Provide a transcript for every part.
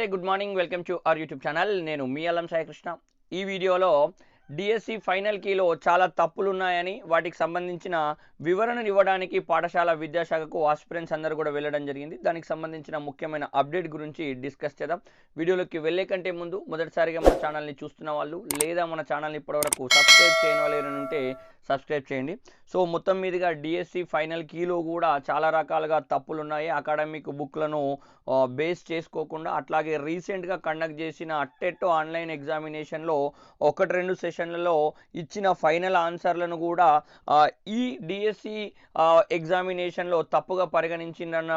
నమస్తే good morning welcome to our YouTube channel. నేను మీ అల్లం సాయికృష్ణ. ఈ వీడియోలో డిఎస్సి ఫైనల్ కీలో చాలా తప్పులు ఉన్నాయని వాటికి సంబంధించిన వివరణను ఇవ్వడానికి పాఠశాల విద్యాశాఖకు ఆస్పిరెంట్స్ అందరూ కూడా వెళ్ళడం జరిగింది. దానికి సంబంధించిన ముఖ్యమైన అప్డేట్ గురించి డిస్కస్ చేద్దాం. వీడియోలోకి వెళ్ళే కంటే ముందు మొదటిసారిగా మన ఛానల్ని చూస్తున్న వాళ్ళు లేదా మన ఛానల్ని ఇప్పటివరకు సబ్స్క్రైబ్ చేయని వాళ్ళు ఉంటే సబ్స్క్రైబ్ చేయండి. సో మొత్తం మీదుగా డిఎస్సి ఫైనల్ కీలో కూడా చాలా రకాలుగా తప్పులు ఉన్నాయి అకాడమిక్ బుక్లను బేస్ చేసుకోకుండా అట్లాగే రీసెంట్గా కండక్ట్ చేసిన అట్టెట్టు ఆన్లైన్ ఎగ్జామినేషన్లో ఒకటి రెండు సెషన్ సెషన్లలో ఇచ్చిన ఫైనల్ ఆన్సర్లను కూడా ఈ డిఎస్సి ఎగ్జామినేషన్లో తప్పుగా పరిగణించిందన్న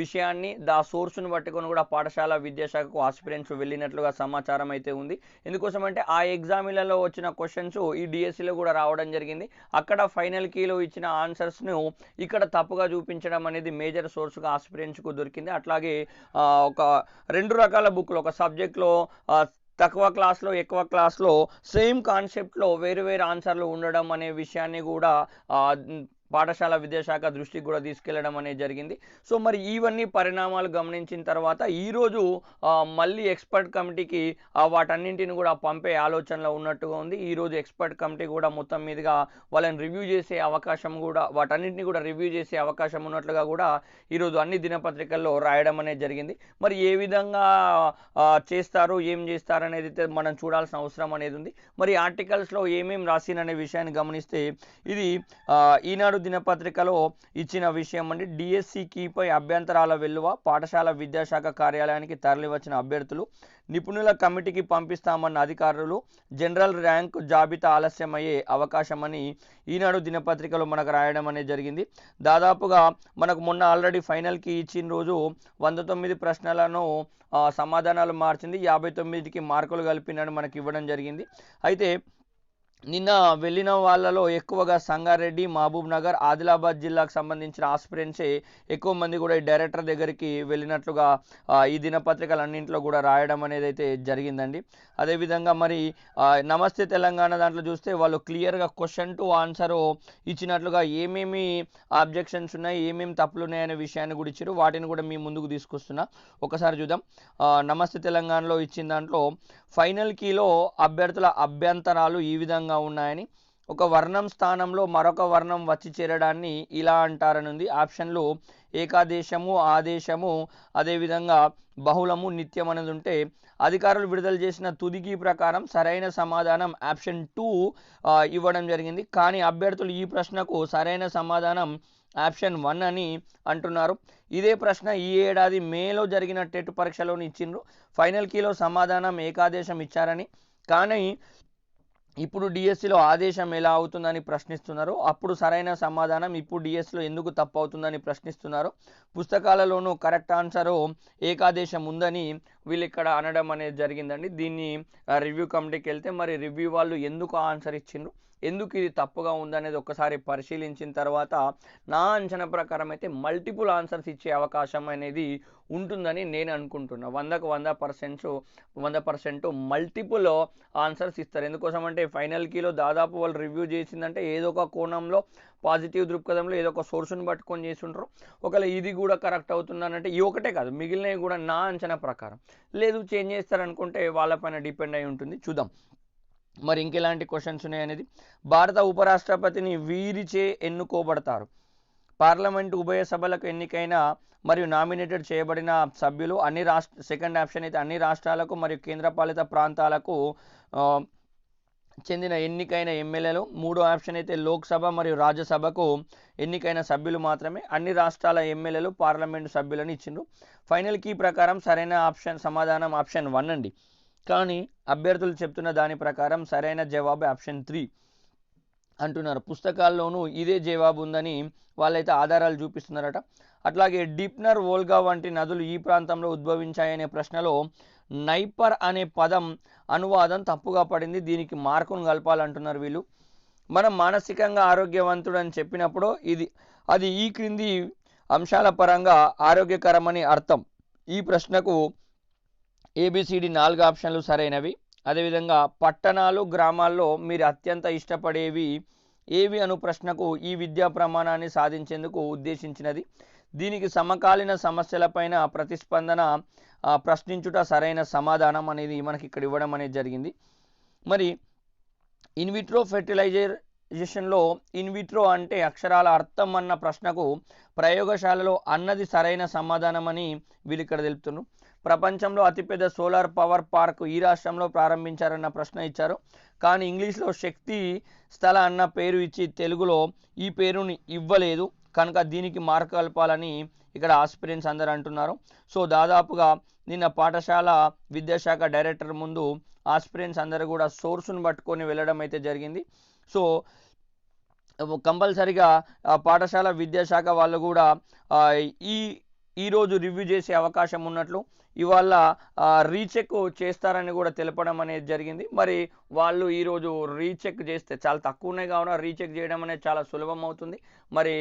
విషయాన్ని దా సోర్స్ను పట్టుకొని కూడా పాఠశాల విద్యాశాఖకు ఆస్పిరెంట్స్ వెళ్ళినట్లుగా సమాచారం అయితే ఉంది. ఎందుకోసం అంటే ఆ ఎగ్జామిలలో వచ్చిన క్వశ్చన్స్ ఈ డిఎస్సిలో కూడా రావడం జరిగింది. అక్కడ ఫైనల్ కీలో ఇచ్చిన ఆన్సర్స్ను ఇక్కడ తప్పుగా చూపించడం అనేది మేజర్ సోర్స్గా ఆస్పిరెంట్స్కు దొరికింది. అట్లాగే ఒక రెండు రకాల బుక్లు ఒక సబ్జెక్ట్లో తక్కువ క్లాస్లో ఎక్కువ క్లాస్లో సేమ్ కాన్సెప్ట్లో వేరు వేరు ఆన్సర్లు ఉండడం అనే విషయాన్ని కూడా పాఠశాల విద్యాశాఖ దృష్టికి కూడా తీసుకెళ్ళడం అనేది జరిగింది. సో మరి ఇవన్నీ పరిణామాలు గమనించిన తర్వాత ఈరోజు మళ్ళీ ఎక్స్పర్ట్ కమిటీకి వాటన్నింటిని కూడా పంపే ఆలోచనలో ఉన్నట్టుగా ఉంది. ఈరోజు ఎక్స్పర్ట్ కమిటీ కూడా మొత్తం మీదుగా వాళ్ళని రివ్యూ చేసే అవకాశం కూడా వాటన్నింటిని కూడా రివ్యూ చేసే అవకాశం ఉన్నట్లుగా కూడా ఈరోజు అన్ని దినపత్రికల్లో రాయడం అనేది జరిగింది. మరి ఏ విధంగా చేస్తారు ఏం చేస్తారు అనేది మనం చూడాల్సిన అవసరం అనేది ఉంది. మరి ఆర్టికల్స్లో ఏమేమి రాసిననే విషయాన్ని గమనిస్తే ఇది ఈనాడు దినపత్రికలో ఇచ్చిన విషయం అండి. డిఎస్సి కీపై అభ్యంతరాల వెల్లువ పాఠశాల విద్యాశాఖ కార్యాలయానికి తరలివచ్చిన అభ్యర్థులు నిపుణుల కమిటీకి పంపిస్తామన్న అధికారులు జనరల్ ర్యాంక్ జాబితా ఆలస్యమయ్యే అవకాశమని ఈనాడు దినపత్రికలో మనకు రాయడం అనేది జరిగింది. దాదాపుగా మనకు మొన్న ఆల్రెడీ ఫైనల్కి ఇచ్చిన రోజు వంద తొమ్మిది ప్రశ్నలను సమాధానాలు మార్చింది. యాభై తొమ్మిదికి మార్కులు కలిపినని మనకి ఇవ్వడం జరిగింది. అయితే నిన్న వెళ్ళిన వాళ్ళలో ఎక్కువగా సంగారెడ్డి మహబూబ్ నగర్ ఆదిలాబాద్ జిల్లాకు సంబంధించిన ఆస్పిరెంట్సే ఎక్కువ మంది కూడా ఈ డైరెక్టర్ దగ్గరికి వెళ్ళినట్లుగా ఈ ఈ దినపత్రికలన్నింటిలో కూడా రాయడం అనేది అయితే జరిగిందండి. అదేవిధంగా మరి నమస్తే తెలంగాణ దాంట్లో చూస్తే వాళ్ళు క్లియర్గా క్వశ్చన్ టు ఆన్సర్ ఇచ్చినట్లుగా ఏమేమి ఆబ్జెక్షన్స్ ఉన్నాయి ఏమేమి తప్పులు ఉన్నాయి అనే విషయాన్ని కూడా ఇచ్చారు. వాటిని కూడా మీ ముందుకు తీసుకొస్తున్నా. ఒకసారి చూద్దాం. నమస్తే తెలంగాణలో ఇచ్చిన దాంట్లో ఫైనల్ కీలో అభ్యర్థుల అభ్యంతరాలు ఈ విధంగా ఉన్నాయని ఒక వర్ణం స్థానంలో మరొక వర్ణం వచ్చి చేరడాన్ని ఇలా అంటారనుంది. ఆప్షన్లు ఏకాదేశము ఆదేశము అదేవిధంగా బహుళము నిత్యం అనేది ఉంటే అధికారులు విడుదల చేసిన తుదికి ప్రకారం సరైన సమాధానం ఆప్షన్ టూ ఇవ్వడం జరిగింది. కానీ అభ్యర్థులు ఈ ప్రశ్నకు సరైన సమాధానం ఆప్షన్ వన్ అని అంటున్నారు. ఇదే ప్రశ్న ఈ ఏడాది మేలో జరిగిన టెట్ పరీక్షలోని ఇచ్చిండ్రు ఫైనల్ కీలో సమాధానం ఏకాదేశం ఇచ్చారని. కానీ ఇప్పుడు డిఎస్సిలో ఆదేశం ఎలా అవుతుందని ప్రశ్నిస్తున్నారు. అప్పుడు సరైన సమాధానం ఇప్పుడు డిఎస్సిలో ఎందుకు తప్పు అవుతుందని ప్రశ్నిస్తున్నారు. పుస్తకాలలోనూ కరెక్ట్ ఆన్సరు ఏకాదేశం ఉందని వీళ్ళు ఇక్కడ అనడం అనేది జరిగిందండి. దీన్ని రివ్యూ కమిటీకి వెళ్తే మరి రివ్యూ వాళ్ళు ఎందుకు ఆన్సర్ ఇచ్చిండ్రు? ఎందుకు ఇది తప్పుగా ఉందనేది ఒక్కసారి పరిశీలించిన తర్వాత నా అంచనా ప్రకారం అయితే మల్టిపుల్ ఆన్సర్స్ ఇచ్చే అవకాశం అనేది ఉంటుందని నేను అనుకుంటున్నా. వందకు వంద పర్సెంట్స్ వంద పర్సెంట్ మల్టిపుల్ ఆన్సర్స్ ఇస్తారు. ఎందుకోసం అంటే ఫైనల్ కీలో దాదాపు వాళ్ళు రివ్యూ చేసిందంటే ఏదో ఒక కోణంలో పాజిటివ్ దృక్పథంలో ఏదో ఒక సోర్స్ని పట్టుకొని చేస్తుంటారు. ఒకవేళ ఇది కూడా కరెక్ట్ అవుతుందనంటే ఈ ఒకటే కాదు మిగిలినవి కూడా నా అంచనా ప్రకారం. లేదు చేంజ్ చేస్తారనుకుంటే వాళ్ళపైన డిపెండ్ అయి ఉంటుంది. చూద్దాం. మరి ఇంకెలాంటి క్వశ్చన్స్ ఉన్నాయనేది భారత ఉపరాష్ట్రపతిని వీరిచే ఎన్నుకోబడతారు. పార్లమెంటు ఉభయ సభలకు ఎన్నికైన మరియు నామినేటెడ్ చేయబడిన సభ్యులు అన్ని రాష్ట్ర సెకండ్ ఆప్షన్ అయితే అన్ని రాష్ట్రాలకు మరియు కేంద్రపాలిత ప్రాంతాలకు చెందిన ఎన్నికైన ఎమ్మెల్యేలు మూడో ఆప్షన్ అయితే లోక్సభ మరియు రాజ్యసభకు ఎన్నికైన సభ్యులు మాత్రమే. అన్ని రాష్ట్రాల ఎమ్మెల్యేలు పార్లమెంటు సభ్యులను ఇచ్చిండ్రు. ఫైనల్ కీ ప్రకారం సరైన ఆప్షన్ సమాధానం ఆప్షన్ వన్ అండి. కానీ అభ్యర్థులు చెప్తున్న దాని ప్రకారం సరైన జవాబు ఆప్షన్ త్రీ అంటున్నారు. పుస్తకాల్లోనూ ఇదే జవాబు ఉందని వాళ్ళైతే ఆధారాలు చూపిస్తున్నారట. అట్లాగే డిప్నర్ వోల్గా వంటి నదులు ఈ ప్రాంతంలో ఉద్భవించాయనే ప్రశ్నలో నైపర్ అనే పదం అనువాదం తప్పుగా పడింది. దీనికి మార్కును కలపాలంటున్నారు వీళ్ళు. మనం మానసికంగా ఆరోగ్యవంతుడు అని చెప్పినప్పుడు ఇది అది ఈ క్రింది అంశాల పరంగా ఆరోగ్యకరమని అర్థం. ఈ ప్రశ్నకు ఏబిసిడి నాలుగు ఆప్షన్లు సరైనవి. అదేవిధంగా పట్టణాలు గ్రామాల్లో మీరు అత్యంత ఇష్టపడేవి ఏవి అను ప్రశ్నకు ఈ విద్యా ప్రమాణాన్ని సాధించేందుకు ఉద్దేశించినది. దీనికి సమకాలీన సమస్యలపైన ప్రతిస్పందన ప్రశ్నించుట సరైన సమాధానం అనేది మనకి ఇక్కడ ఇవ్వడం అనేది జరిగింది. మరి ఇన్విట్రో ఫెర్టిలైజర్ ఫెర్టిలైజేషన్లో ఇన్విట్రో అంటే అక్షరాల అర్థం అన్న ప్రశ్నకు ప్రయోగశాలలో అన్నది సరైన సమాధానం అని వీళ్ళు ఇక్కడ తెలుపుతున్నారు. ప్రపంచంలో అతిపెద్ద సోలార్ పవర్ పార్క్ ఈ రాష్ట్రంలో ప్రారంభించారన్న ప్రశ్న ఇచ్చారు. కానీ ఇంగ్లీష్లో శక్తి స్థల అన్న పేరు ఇచ్చి తెలుగులో ఈ పేరుని ఇవ్వలేదు. కనుక దీనికి మార్క్ కలపాలని ఇక్కడ ఆస్పిరెంట్స్ అందరు అంటున్నారు. సో దాదాపుగా నిన్న పాఠశాల విద్యాశాఖ డైరెక్టర్ ముందు ఆస్పిరెంట్స్ అందరూ కూడా సోర్సును పట్టుకొని వెళ్ళడం అయితే జరిగింది. సో కంపల్సరిగా పాఠశాల విద్యాశాఖ వాళ్ళు కూడా ఈ ఈరోజు రివ్యూ చేసే అవకాశం ఉన్నట్లు ఇవాళ రీచెక్ చేస్తారని కూడా తెలపడం అనేది జరిగింది. మరి వాళ్ళు ఈరోజు రీచెక్ చేస్తే చాలా తక్కువనే కావున రీచెక్ చేయడం అనేది చాలా సులభం అవుతుంది. మరి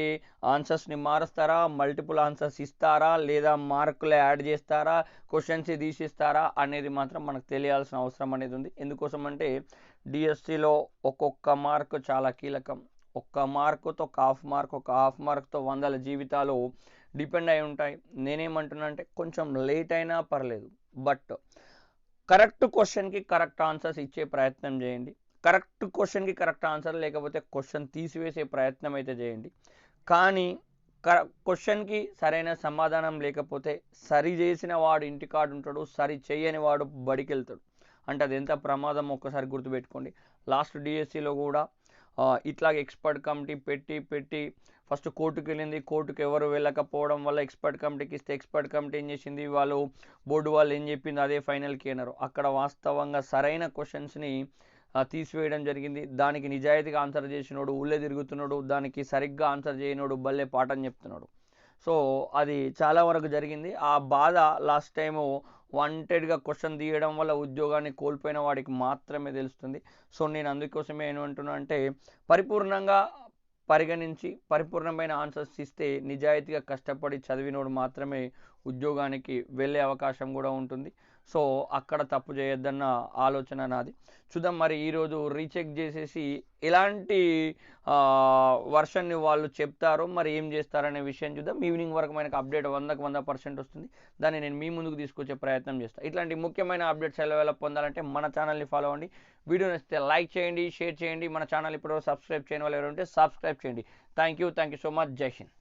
ఆన్సర్స్ని మారుస్తారా? మల్టిపుల్ ఆన్సర్స్ ఇస్తారా? లేదా మార్కులు యాడ్ చేస్తారా? క్వశ్చన్స్ తీసిస్తారా? అనేది మాత్రం మనకు తెలియాల్సిన అవసరం అనేది ఉంది. ఎందుకోసం అంటే డిఎస్సిలో ఒక్కొక్క మార్క్ చాలా కీలకం. ఒక్క మార్కుతో ఒక హాఫ్ మార్క్ ఒక హాఫ్ మార్క్తో వందల జీవితాలు డిపెండ్ అయి ఉంటాయి. నేనేమంటున్నా అంటే కొంచెం లేట్ అయినా పర్లేదు. బట్ కరెక్ట్ క్వశ్చన్కి కరెక్ట్ ఆన్సర్స్ ఇచ్చే ప్రయత్నం చేయండి. కరెక్ట్ క్వశ్చన్కి కరెక్ట్ ఆన్సర్ లేకపోతే క్వశ్చన్ తీసివేసే ప్రయత్నం అయితే చేయండి. కానీ కర క్వశ్చన్కి సరైన సమాధానం లేకపోతే సరి చేసిన వాడు ఇంటికాడు ఉంటాడు సరి చేయని వాడు బడికెళ్తాడు. అంటే అది ఎంత ప్రమాదం? ఒక్కసారి గుర్తుపెట్టుకోండి. లాస్ట్ డిఎస్సిలో కూడా ఇట్లాగ ఎక్స్పర్ట్ కమిటీ పెట్టి పెట్టి ఫస్ట్ కోర్టుకు వెళ్ళింది కోర్టుకు ఎవరు వెళ్ళకపోవడం వల్ల ఎక్స్పర్ట్ కమిటీకి ఇస్తే ఎక్స్పర్ట్ కమిటీ ఏం చేసింది? వాళ్ళు బోర్డు వాళ్ళు ఏం చెప్పింది? అదే ఫైనల్కి అన్నారు అక్కడ వాస్తవంగా సరైన క్వశ్చన్స్ని తీసివేయడం జరిగింది. దానికి నిజాయితీగా ఆన్సర్ చేసినోడు ఊళ్ళే తిరుగుతున్నాడు దానికి సరిగ్గా ఆన్సర్ చేయనోడు భలే పాఠం చెప్తున్నాడు. సో అది చాలా వరకు జరిగింది. ఆ బాధ లాస్ట్ టైము వాంటెడ్గా క్వశ్చన్ తీయడం వల్ల ఉద్యోగాన్ని కోల్పోయిన వాడికి మాత్రమే తెలుస్తుంది. సో నేను అందుకోసమే ఏమంటున్నా అంటే పరిపూర్ణంగా పరిగణించి పరిపూర్ణమైన ఆన్సర్స్ ఇస్తే నిజాయితీగా కష్టపడి చదివినోడు మాత్రమే ఉద్యోగానికి వెళ్ళే అవకాశం కూడా ఉంటుంది. సో అక్కడ తప్పు చేయొద్దన్న ఆలోచన నాది. చూద్దాం మరి ఈరోజు రీచెక్ చేసేసి ఎలాంటి వర్షన్ని వాళ్ళు చెప్తారో మరి ఏం చేస్తారనే విషయం చూద్దాం. ఈవినింగ్ వరకు మనకు అప్డేట్ వందకు వంద పర్సెంట్ వస్తుంది. దాన్ని నేను మీ ముందుకు తీసుకొచ్చే ప్రయత్నం చేస్తాను ఇట్లాంటి ముఖ్యమైన అప్డేట్స్ ఎలా ఎలా పొందాలంటే మన ఛానల్ని ఫాలో అవ్వండి. వీడియో నచ్చితే లైక్ చేయండి షేర్ చేయండి. మన ఛానల్ ఇప్పుడు సబ్స్క్రైబ్ చేయని వాళ్ళు ఎవరు ఉంటే సబ్స్క్రైబ్ చేయండి. Thank you thank you so much. జై హింద్.